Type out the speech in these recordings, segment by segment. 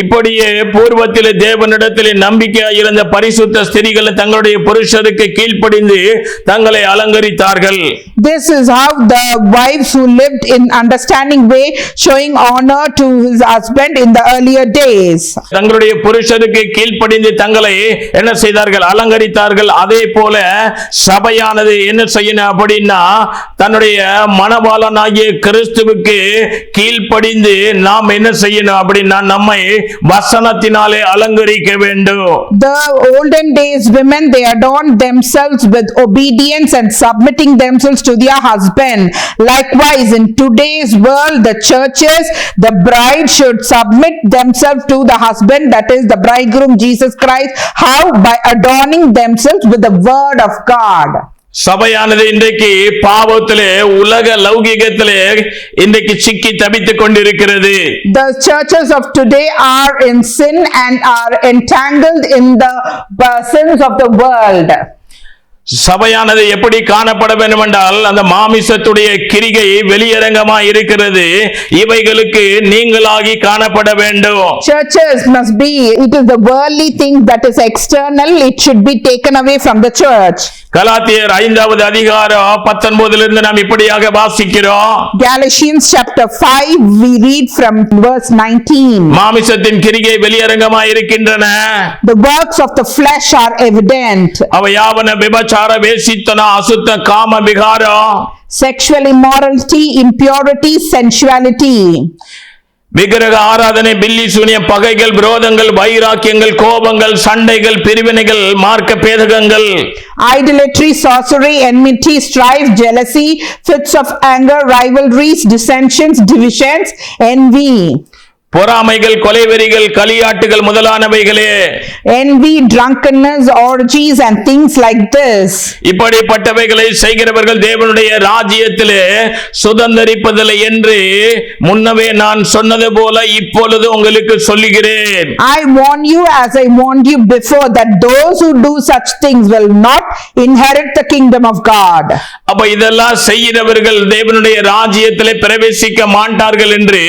இப்படியே பூர்வத்திலே தேவனிடத்திலே நம்பிக்கையாய் இருந்த பரிசுத்த ஸ்திரிகள் தங்களுடைய புருஷருக்கு கீழ்ப்படிந்து தங்களை அலங்கரித்தார்கள். This is how the wives who lived in understanding way showing honor to his husband in the earlier days. தங்களுடைய புருஷருக்கு கீழ்ப்படிந்து தங்களை என்ன செய்தார்கள்? அலங்கரித்தார்கள். அதே போல சபையானது என்ன செய்யணும் அப்படின்னா தன்னுடைய மணவாளனாகிய கிறிஸ்துவுக்கு கீழ்ப்படிந்து நாம் என்ன செய்யணும் அப்படின்னா நம்மை வசனத்தினாலே அலங்கரிக்க வேண்டும் The olden days women they adorned themselves with obedience and submitting themselves to their husband. Likewise in today's world the churches the bride should submit themselves to the husband that is the bridegroom Jesus Christ. How? By adorning themselves with the word of God. சபையானது இன்றைக்கு பாவத்திலே உலக லௌகிகத்திலே இன்றைக்கு சிக்கி தவித்துக் கொண்டிருக்கிறது The churches of today are in sin and are entangled in the sins of the world. சபையானது எப்படி காணப்பட வேண்டும் என்றால் அந்த மாமிசத்துடைய கிரிகை வெளியரங்கமா இருக்கிறது இவைகளுக்கு நீங்களாகி காணப்பட வேண்டும் Churches must be, it is the worldly thing that is external, it should be taken away from the church. கலாத்தியர் ஐந்தாவது அதிகாரம் பத்தொன்பதிலிருந்து நாம் இப்படியாக வாசிக்கிறோம் Galatians chapter 5, we read from verse 19. மாமிசத்தின் கிரிகை வெளியரங்கமா இருக்கின்றன The works of the flesh are evident அவை யாவன விபச்சார வேசித்தன அசுத்த காம விகாரம் sexual immorality, impurity, sensuality, விக்கிரக ஆராதனை பில்லி சூனியம் பகைகள் விரோதங்கள் வைராக்கியங்கள் கோபங்கள் சண்டைகள் பிரிவினைகள் மார்க்க பேதகங்கள் idolatry, sorcery, enmity, strife, jealousy, fits of anger, rivalries, dissensions, divisions, envy. பொறாமைகள் கொலைவெறிகள் களியாட்டுகள் முதலானவைகளே envy, drunkenness, orgies, and things like this. இப்படிப்பட்டவைகளை செய்கிறவர்கள் தேவனுடைய ராஜ்யத்திலே சுதந்தரிப்பதில்லை என்று முன்னவே நான் சொன்னது போல இப்பொழுது உங்களுக்கு சொல்லுகிறேன் I warn you, as I warned you before, that those who do such things will not inherit the kingdom of God. அப்ப இதெல்லாம் செய்கிறவர்கள் தேவனுடைய ராஜ்யத்திலே பிரவேசிக்க மாட்டார்கள் என்று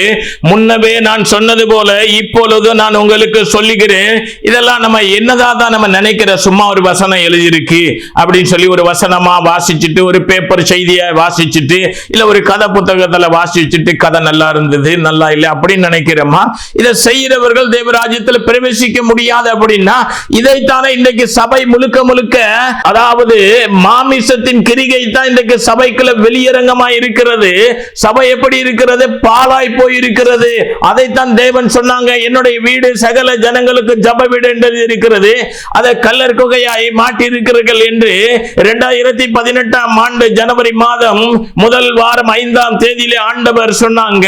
முன்னவே நான் சொன்னது போல இப்பொழுது நான் உங்களுக்கு சொல்லுகிறேன். இதெல்லாம் நம்ம என்னதான் தான் நம்ம நினைக்கிற சும்மா ஒரு வசனம் எழுதியிருக்கு அப்படின்னு சொல்லி ஒரு வசனமா வாசிச்சுட்டு ஒரு பேப்பர் செய்தியை வாசிச்சுட்டு இல்ல ஒரு கதை புத்தகத்துல வாசிச்சுட்டு கதை நல்லா இருந்தது நல்லா இல்லை அப்படின்னு நினைக்கிறோமா? இதை செய்கிறவர்கள் தேவராஜ்யத்துல பிரவேசிக்க முடியாது அப்படின்னா இதைத்தானே இன்றைக்கு சபை முழுக்க முழுக்க அதாவது மாமிசத்தின் கிரிகை தான் இன்றைக்கு சபைக்குள்ள வெளியரங்கமா இருக்கிறது சபை எப்படி இருக்கிறது? பாலாய் போய் இருக்கிறது அதை அதைத்தான் தேவன் சொன்னாங்க. என்னுடைய வீடு சகல ஜனங்களுக்கு ஜப வீடு என்று இருக்கிறது. அதை கல்லர் குகையாய் மாட்டியிருக்கிறீர்கள் என்று இரண்டாயிரத்தி பதினெட்டாம் ஆண்டு ஜனவரி மாதம் முதல் வாரம் ஐந்தாம் தேதியிலே ஆண்டவர் சொன்னாங்க.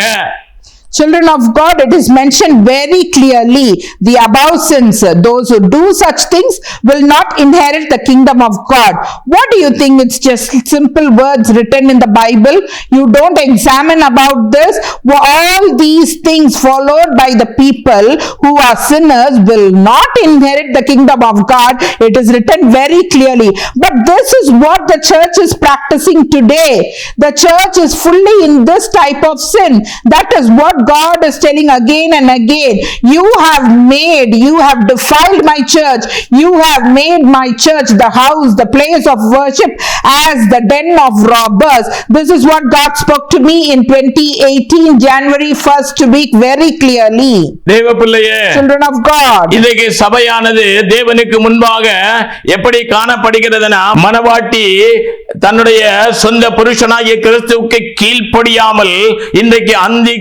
Children of God, it is mentioned very clearly the above sins, those who do such things will not inherit the kingdom of God. What do you think? It's just simple words written in the Bible. You don't examine about this. All these things followed by the people who are sinners will not inherit the kingdom of God. It is written very clearly. But this is what the church is practicing today. The church is fully in this type of sin. That is what God is telling again and again. You have made, you have defiled my church. You have made my church the house, the place of worship as the den of robbers. This is what God spoke to me in 2018, January 1st week very clearly. Children of God. இன்றைக்கு சபையானது தேவனுக்கு முன்பாக எப்படி காணப்படுகிறதுனா மனவாட்டி தன்னுடைய சொந்த புருஷனாகிய கிறிஸ்துவுக்கு கீழ்ப்படியாமல் இன்றைக்கு அந்தி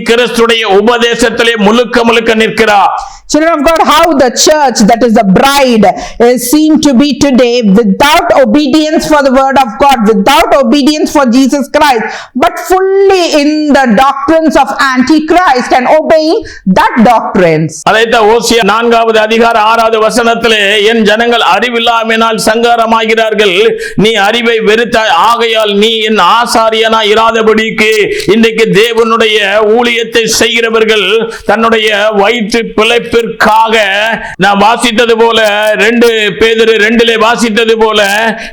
உபதேசத்திலே முழுக்க முழுக்க நிற்கிறார். Children of God, how the church, that is the bride, is seen to be today without obedience for the word of God, without obedience for Jesus Christ, but fully in the doctrines of Antichrist and obeying that doctrines. அதைத்தான் ஓசியா நான்காவது அதிகார ஆறாவது வசனத்திலே என் ஜனங்கள் அறிவில்லாமையினால் சங்காரமாகிறார்கள் நீ அறிவை வெறுத்தாய் ஆகையால் நீ என் ஆசாரியனா இராதபடிக்கு இன்றைக்கு தேவனுடைய ஊழியத்தை செய்கிறவர்கள் தன்னுடைய வயிற்று பிழைப்பு பிழைப்பிற்காக நான் வாசித்தது போல ரெண்டு பேதரு ரெண்டிலே வாசித்தது போல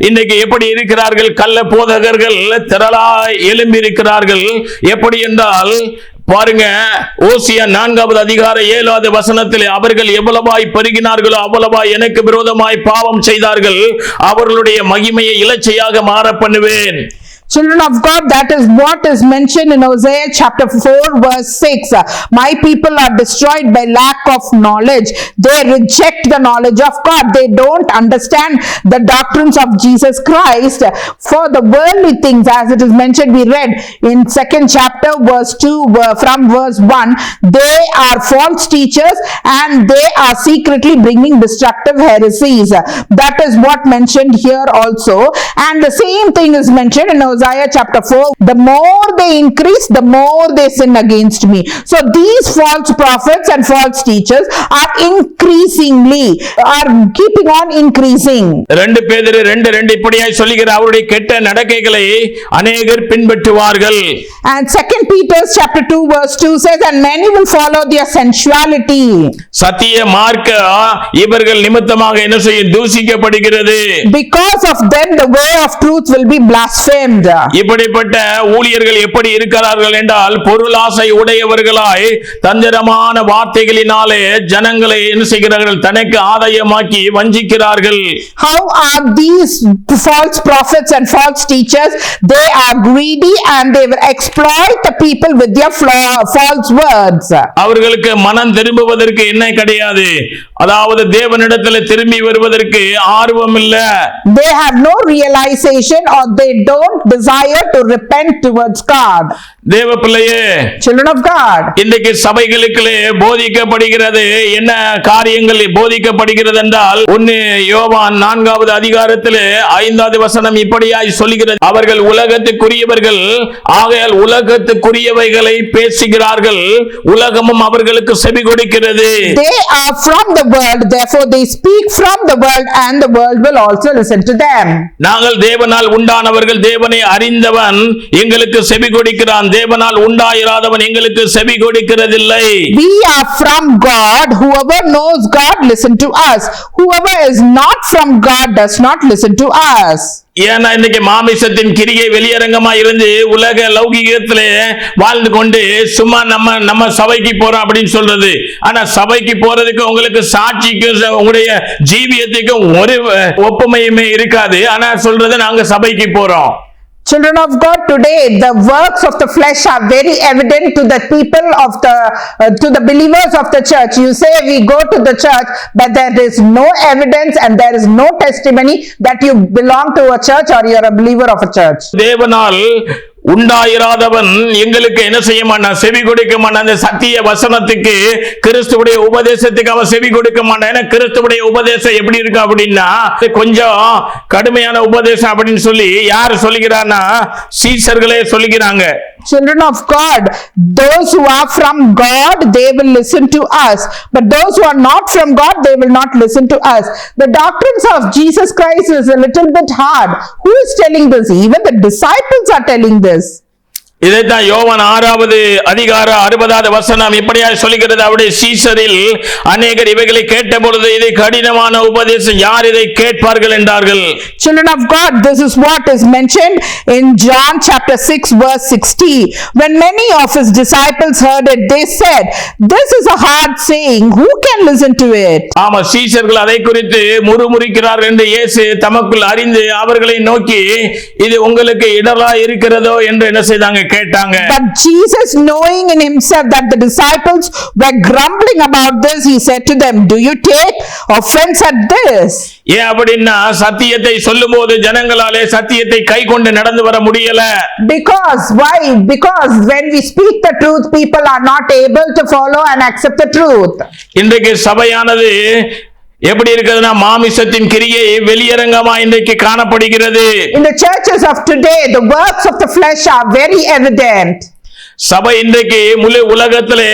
இன்னைக்கு எப்படி இருக்கிறார்கள்? கள்ள போதகர்கள் திரளாய் எழும்பி இருக்கிறார்கள் எப்படி என்றால் பாருங்க ஓசியா நான்காவது அதிகார ஏழாவது வசனத்தில் அவர்கள் எவ்வளவாய் பெருகினார்களோ அவ்வளவாய் எனக்கு விரோதமாய் பாவம் செய்தார்கள். அவர்களுடைய மகிமையை இலச்சையாக மாற பண்ணுவேன். Children of God, that is what is mentioned in Hosea chapter 4 verse 6. My people are destroyed by lack of knowledge. They reject the knowledge of God. They don't understand the doctrines of Jesus Christ. For the worldly things, as it is mentioned, we read in second chapter verse 2 uh, from verse 1, they are false teachers and they are secretly bringing destructive heresies. That is what mentioned here also. And the same thing is mentioned in Hosea chapter 4. The more they increase, the more they sin against me. So these false prophets and false teachers are increasingly, are keeping on increasing. ரெண்டு பேதரு ரெண்டு ரெண்டு இப்படியாய் சொல்லுகிற அவருடைய கெட்ட நடக்கைகளை அநேகர் பின்பற்றுவார்கள் And second Peter chapter 2 verse 2 says, and many will follow their sensuality. சத்திய மார்க்க இவர்கள் நிமித்தமாக என்ன செய்யும் தூசிக்கப்படுகிறது Because of them, the way of truth will be blasphemed. இப்படிப்பட்ட ஊழியர்கள் எப்படி இருக்கிறார்கள் என்றால் பொருளாசை உடையவர்களாய் தந்திரமான வார்த்தைகளினாலே ஜனங்களை என்ன செய்கிறார்கள்? தனக்கு ஆதாயமாக்கி வஞ்சிக்கிறார்கள். How are these false prophets and false teachers? They are greedy and they will exploit the people with their false words. அவர்களுக்கு மனம் திரும்புவதற்கு என்ன கிடையாது? அதாவது தேவனிடத்தில் திரும்பி வருவதற்கு ஆர்வம் இல்ல. They have no realization or they don't desire to repent towards God. தேவ பிள்ளையே. இன்றைக்கு சபைகளுக்குள்ளே போதிக்கப்படுகிறது. என்ன காரியங்கள் போதிக்கப்படுகிறது என்றால் ஒன்னு யோவான் நான்காவது அதிகாரத்திலே ஐந்தாவது வசனம் இப்படியாய் சொல்கிறது. அவர்கள் உலகத்துக்குரியவர்கள் ஆகையால் உலகத்துக்குரியவைகளை பேசுகிறார்கள். உலகமும் அவர்களுக்கு செவி கொடுக்கிறது. They are from the world, therefore they speak from the world and the world will also listen to them. நாங்கள் தேவனால் உண்டானவர்கள் தேவனை அறிந்தவன் எங்களுக்கு செவி கொடுக்கிறான். தேவனால் உண்டாயிராதவன் எங்களுக்கு செவி கொடுக்கிறதில்லை We are from God. Whoever knows God, listen to us. Whoever is not from God does not listen to us. ஏன்னா இன்னைக்கு மாமிசத்தின் கிரியை வெளியரங்கமா இருந்து உலக லௌகிகத்திலே வாழ்ந்து கொண்டு சும்மா நம்ம நம்ம சபைக்கு போறோம் அப்படின்னு சொல்றது ஆனா சபைக்கு போறதுக்கு உங்களுக்கு சாட்சிக்கும் உங்களுடைய ஜீவியத்துக்கும் ஒரு ஒப்புமையுமே இருக்காது ஆனா சொல்றது நாங்க சபைக்கு போறோம் Children of God, today the works of the flesh are very evident to the people of the, uh, to the believers of the church. You say we go to the church, but there is no evidence and there is no testimony that you belong to a church or you're a believer of a church. தேவனால் உண்டாயிராதவன் எங்களுக்கு என்ன செய்ய மாட்டான்? செவி கொடுக்க மாட்டான். அந்த சத்திய வசனத்துக்கு கிறிஸ்துவுடைய உபதேசத்துக்கு அவன் செவி கொடுக்க மாட்டான். ஏன்னா கிறிஸ்துவுடைய உபதேசம் எப்படி இருக்கு அப்படின்னா கொஞ்சம் கடுமையான உபதேசம் அப்படின்னு சொல்லி யார் சொல்லுகிறான்னா சீசர்களே சொல்லுகிறாங்க. Children of God, those who are from God, they will listen to us. But those who are not from God, they will not listen to us. The doctrines of Jesus Christ is a little bit hard. Who is telling this? Even the disciples are telling this. இதைத்தான் யோவான் ஆறாவது அதிகார அறுபதாவது வசனம் இப்படியா சொல்லுகிறது அவருடைய சீசரில் அநேகர் இவைகளை கேட்ட பொழுது இது கடினமான உபதேசம் யார் இதை கேட்பார்கள் என்றார்கள் Children of God, this is what is mentioned in John chapter 6 verse 60. When many of his disciples heard it, they said, This is a hard saying. Who can listen to it? ஆமா சீஷர்கள் அதை குறித்து முறுமுறுக்கிறார் என்று இயேசு தமக்குள் அறிந்து அவர்களை நோக்கி இது உங்களுக்கு இடரா இருக்கிறதோ என்று என்ன செய்தாங்க கேட்டாங்க But Jesus, knowing in himself that the disciples were grumbling about this, he said to them, Do you take offense at this? ஏன் அப்படின்னா சத்தியத்தை சொல்லும்போது ஜனங்களாலே சத்தியத்தை கை கொண்டு நடந்து வர முடியல Because, why? Because when we speak the truth, people are not able to follow and accept the truth. இன்றைக்கு சபையானது எப்படி இருக்குதுன்னா மாமிசத்தின் கிரியை வெளியரங்கமா இன்றைக்கு காணப்படுகிறது In the churches of today, the works of the flesh are very evident. சபை இன்றைக்கு முழு உலகத்திலே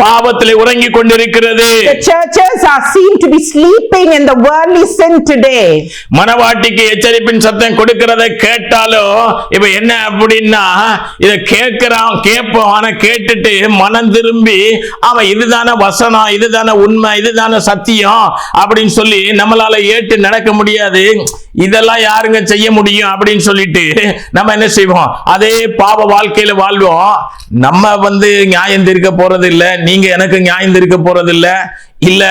பாவத்திலே உறங்கிக் கொண்டிருக்கிறது. The churches are seen to be sleeping in the worldly sin today. மனவாட்டிக்கு எச்சரிப்பின் சத்தம் கொடுக்கிறத கேட்டாலும் இப்ப என்ன அப்படின்னா இத கேட்கிறான் கேட்போம். ஆனா கேட்டுட்டு மனம் திரும்பி அவன் இதுதானே வசனம் இதுதானே உண்மை இதுதானே சத்தியம் அப்படின்னு சொல்லி நம்மளால ஏற்று நடக்க முடியாது. இதெல்லாம் யாருங்க செய்ய முடியும் அப்படின்னு சொல்லிட்டு நம்ம என்ன செய்வோம்? அதே பாவ வாழ்க்கையில வாழ்வோம். நம்ம வந்து நியாயம் தீர்க்க போறது இல்லை நீங்க எனக்கு நியாயம் தீர்க்க போறது இல்லை இல்ல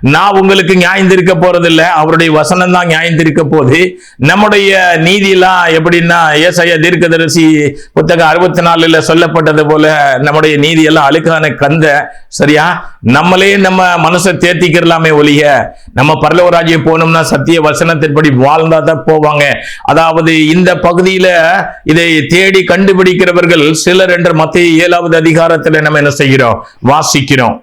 நான் உங்களுக்கு நியாயம் தீர்க்க போறது இல்ல அவருடைய வசனம் தான் நியாயம் தீர்க்க போகுது. நம்முடைய நீதியெல்லாம் எப்படின்னா ஏசாயா தீர்க்கதரிசி புத்தகம் அறுபத்தி நாலுல சொல்லப்பட்டது போல நம்முடைய நீதி எல்லாம் அழுக்கான கந்த. சரியா? நம்மளே நம்ம மனசை தேர்த்திக்கிறலாமே ஒழிய நம்ம பரலவராஜ்யம் போனோம்னா சத்திய வசனத்தின்படி வாழ்ந்தா தான் போவாங்க. அதாவது இந்த பகுதியில இதை தேடி கண்டுபிடிக்கிறவர்கள் சிலர் என்ற மத்திய ஏழாவது அதிகாரத்துல நம்ம என்ன செய்கிறோம்? வாசிக்கிறோம்.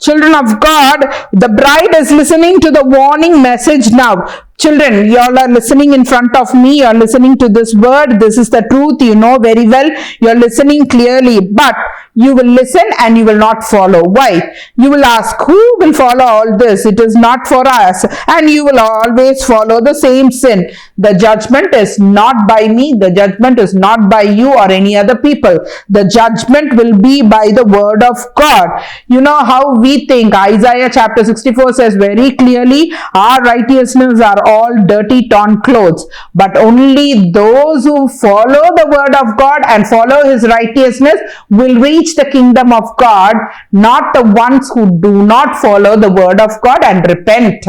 Children of God, the bride is listening to the warning message now. Children, you all are listening in front of me, you are listening to this word, this is the truth, you know very well, you are listening clearly, but you will listen and you will not follow. Why? You will ask, who will follow all this? It is not for us, and you will always follow the same sin. The judgment is not by me, the judgment is not by you or any other people. The judgment will be by the word of God. You know how we think. Isaiah chapter 64 says very clearly, our righteousness are all dirty torn clothes, but only those who follow the word of God and follow his righteousness will reach the kingdom of God, not the ones who do not follow the word of God and repent.